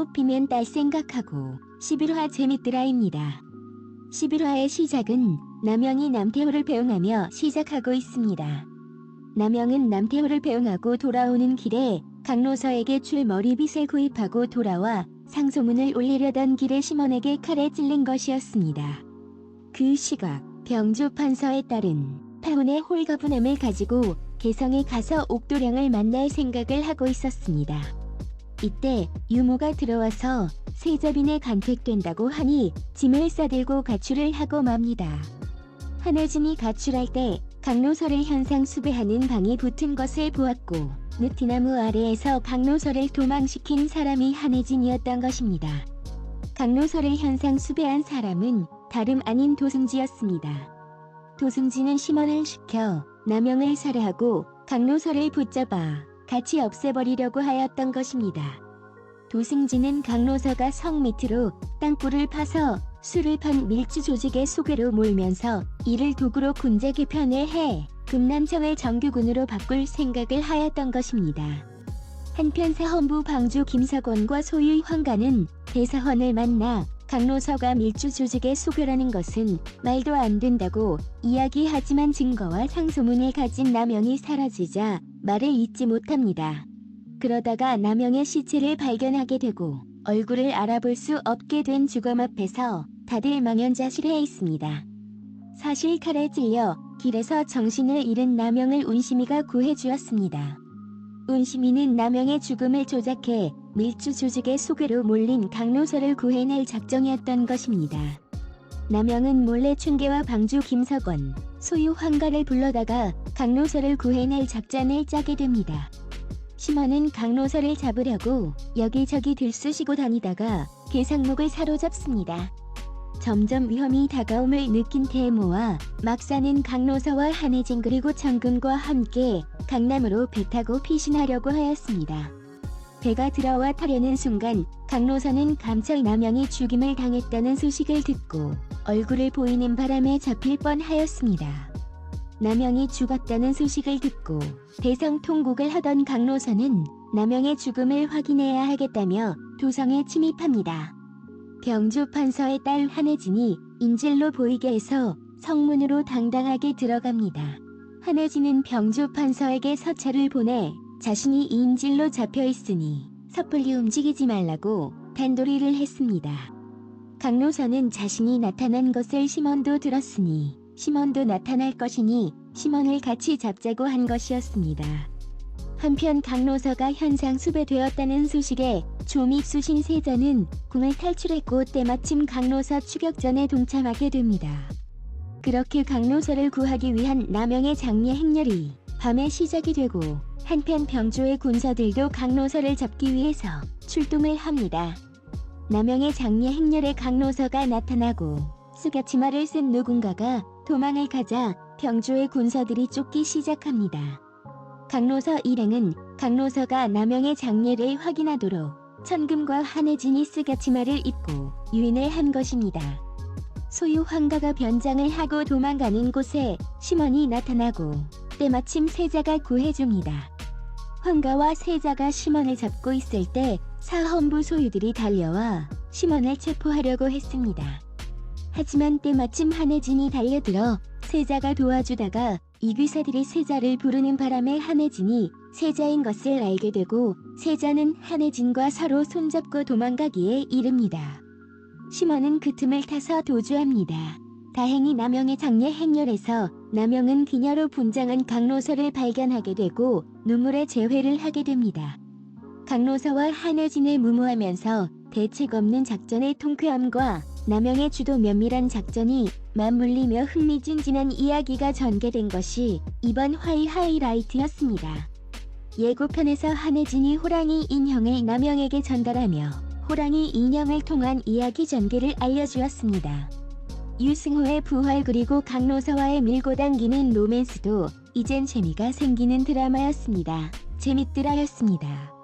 꽃피면 딸 생각하고 11화 재밌더라입니다. 11화의 시작은 남영이 남태호를 배웅하며 시작하고 있습니다. 남영은 남태호를 배웅하고 돌아오는 길에 강로서에게 출머리빗을 구입하고 돌아와 상소문을 올리려던 길에 심원에게 칼에 찔린 것이었습니다. 그 시각 병주 판서의 딸은 파혼의 홀가분함을 가지고 개성에 가서 옥도령을 만날 생각을 하고 있었습니다. 이때 유모가 들어와서 세자빈에 간택된다고 하니 짐을 싸들고 가출을 하고 맙니다. 한혜진이 가출할 때 강로서를 현상 수배하는 방이 붙은 것을 보았고 느티나무 아래에서 강로서를 도망시킨 사람이 한혜진이었던 것입니다. 강로서를 현상 수배한 사람은 다름 아닌 도승지였습니다. 도승지는 심원을 시켜 남영을 살해하고 강로서를 붙잡아 같이 없애버리려고 하였던 것입니다. 도승지는 강로서가 성 밑으로 땅굴을 파서 술을 판 밀주 조직의 소개로 몰면서 이를 도구로 군제 개편을 해 금남청을 정규군으로 바꿀 생각을 하였던 것입니다. 한편 사헌부 방주 김사권과 소유 황가는 대사헌을 만나 강로서가 밀주 조직의 소교라는 것은 말도 안 된다고 이야기하지만 증거와 상소문을 가진 남영이 사라지자 말을 잇지 못합니다. 그러다가 남영의 시체를 발견하게 되고 얼굴을 알아볼 수 없게 된 주검 앞에서 다들 망연자실해 있습니다. 사실 칼에 찔려 길에서 정신을 잃은 남영을 운심이가 구해주었습니다. 운심이는 남영의 죽음을 조작해 밀주 조직의 소개로 몰린 강로서를 구해낼 작정이었던 것입니다. 남영은 몰래 춘계와 방주 김석원, 소유 황가를 불러다가 강로서를 구해낼 작전을 짜게 됩니다. 심원은 강로서를 잡으려고 여기저기 들쑤시고 다니다가 괴상목을 사로잡습니다. 점점 위험이 다가옴을 느낀 태모와 막사는 강로서와 한혜진 그리고 정금과 함께 강남으로 배 타고 피신하려고 하였습니다. 배가 들어와 타려는 순간 강로서는 감찰 남영이 죽임을 당했다는 소식을 듣고 얼굴을 보이는 바람에 잡힐 뻔하였습니다. 남영이 죽었다는 소식을 듣고 대성통곡을 하던 강로서는 남영의 죽음을 확인해야 하겠다며 도성에 침입합니다. 병주 판서의 딸 한혜진이 인질로 보이게 해서 성문으로 당당하게 들어갑니다. 한혜진은 병주 판서에게 서찰을 보내 자신이 인질로 잡혀 있으니 섣불리 움직이지 말라고 단도리를 했습니다. 강로서는 자신이 나타난 것을 심원도 들었으니 심원도 나타날 것이니 심원을 같이 잡자고 한 것이었습니다. 한편 강로서가 현상 수배되었다는 소식에 조믹 수신 세자는 궁을 탈출했고 때마침 강로서 추격전에 동참하게 됩니다. 그렇게 강로서를 구하기 위한 남영의 장례 행렬이 밤에 시작이 되고 한편 병조의 군사들도 강로서를 잡기 위해서 출동을 합니다. 남영의 장례 행렬에 강로서가 나타나고 스가치마를 쓴 누군가가 도망을 가자 병조의 군사들이 쫓기 시작합니다. 강로서 일행은 강로서가 남영의 장례를 확인하도록 천금과 한혜진이 스가치마를 입고 유인을 한 것입니다. 소유 황가가 변장을 하고 도망가는 곳에 심원이 나타나고 때마침 세자가 구해 줍니다. 황가와 세자가 심원을 잡고 있을 때 사헌부 소유들이 달려와 심원을 체포하려고 했습니다. 하지만 때마침 한혜진이 달려들어 세자가 도와주다가 이귀사들이 세자를 부르는 바람에 한혜진이 세자인 것을 알게 되고 세자는 한혜진과 서로 손잡고 도망가기에 이릅니다. 심원은 그 틈을 타서 도주합니다. 다행히 남영의 장례 행렬에서 남영은 기녀로 분장한 강로서를 발견하게 되고 눈물의 재회를 하게 됩니다. 강로서와 한혜진을 무모하면서 대책 없는 작전의 통쾌함과 남영의 주도 면밀한 작전이 맞물리며 흥미진진한 이야기가 전개된 것이 이번 화의 하이라이트였습니다. 예고편에서 한혜진이 호랑이 인형을 남영에게 전달하며 호랑이 인형을 통한 이야기 전개를 알려주었습니다. 유승호의 부활 그리고 강로서와의 밀고 당기는 로맨스도 이젠 재미가 생기는 드라마였습니다. 재밌더라였습니다.